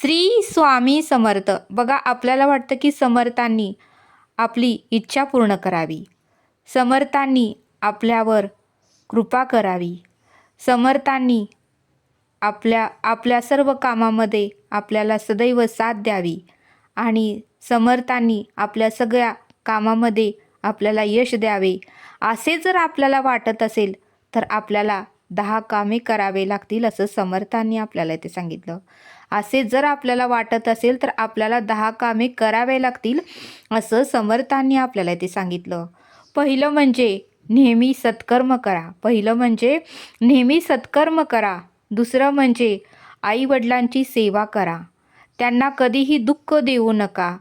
श्री स्वामी समर्थ. बघा आपल्याला वाटतं की समर्थांनी आपली इच्छा पूर्ण करावी. समर्थांनी आपल्यावर कृपा करावी. समर्थांनी आपल्या आपल्या सर्व कामामध्ये आपल्याला सदैव साथ द्यावी. आणि समर्थांनी आपल्या सगळ्या कामामध्ये आपल्याला यश द्यावे. असे जर आपल्याला वाटत असेल तर आपल्याला दहा कामे करावे लागतील असं समर्थांनी आपल्याला इथे सांगितलं. असे जर आपल्याला वाटत असेल तर आपल्याला दहा कामे करावे लागतील असं समर्थांनी आपल्याला इथे सांगितलं. पहिलं म्हणजे नेहमी सत्कर्म करा. पहिलं म्हणजे नेहमी सत्कर्म करा. दुसरं म्हणजे आईवडिलांची सेवा करा. त्यांना कधीही दुःख देऊ नका.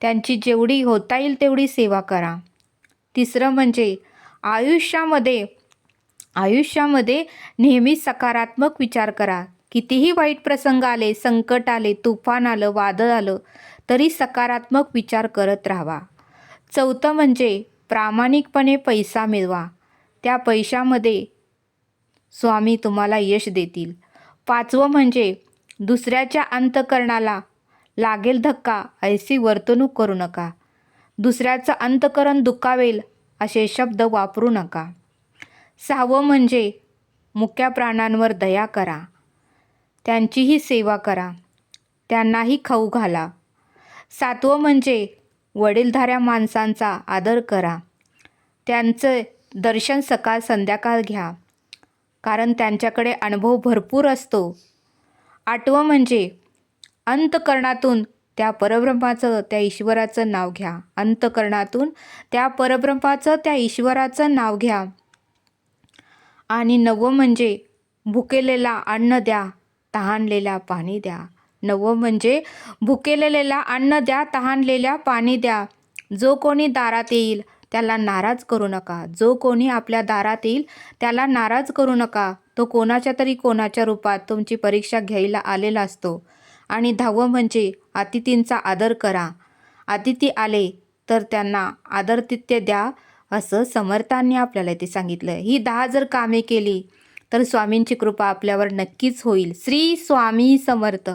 त्यांची जेवढी होता येईल तेवढी सेवा करा. तिसरं म्हणजे आयुष्यामध्ये आयुष्यामध्ये नेहमी सकारात्मक विचार करा. कितीही वाईट प्रसंग आले संकट आले तुफान आलं वादळ आलं तरी सकारात्मक विचार करत राहावा. चौथं म्हणजे प्रामाणिकपणे पैसा मिळवा. त्या पैशामध्ये स्वामी तुम्हाला यश देतील. पाचवं म्हणजे दुसऱ्याच्या अंतकरणाला लागेल धक्का ऐसी वर्तणूक करू नका. दुसऱ्याचं अंतकरण दुखावेल असे शब्द वापरू नका. सहावं म्हणजे मुक्या प्राण्यांवर दया करा. त्यांचीही सेवा करा. त्यांनाही खाऊ घाला. सातवं म्हणजे वडीलधाऱ्या माणसांचा आदर करा. त्यांचं दर्शन सकाळ संध्याकाळ घ्या. कारण त्यांच्याकडे अनुभव भरपूर असतो. आठवं म्हणजे अंतकरणातून त्या परब्रह्माचं त्या ईश्वराचं नाव घ्या. अंतकरणातून त्या परब्रह्माचं त्या ईश्वराचं नाव घ्या. आणि नवं म्हणजे भुकेलेला अन्न द्या तहानलेल्या पाणी द्या. नवं म्हणजे भुकेलेलेला अन्न द्या तहानलेल्या पाणी द्या. जो कोणी दारात येईल त्याला नाराज करू नका. जो कोणी आपल्या दारात येईल त्याला नाराज करू नका. तो कोणाच्या तरी कोणाच्या रूपात तुमची परीक्षा घ्यायला आलेला असतो. आणि दहावं म्हणजे अतिथींचा आदर करा. अतिथी आले तर त्यांना आदरतिथ्य द्या. असं समर्थांनी आपल्याला ते सांगितलं. ही दहा जर कामे केली तर स्वामींची कृपा आपल्यावर नक्कीच होईल. श्री स्वामी समर्थ.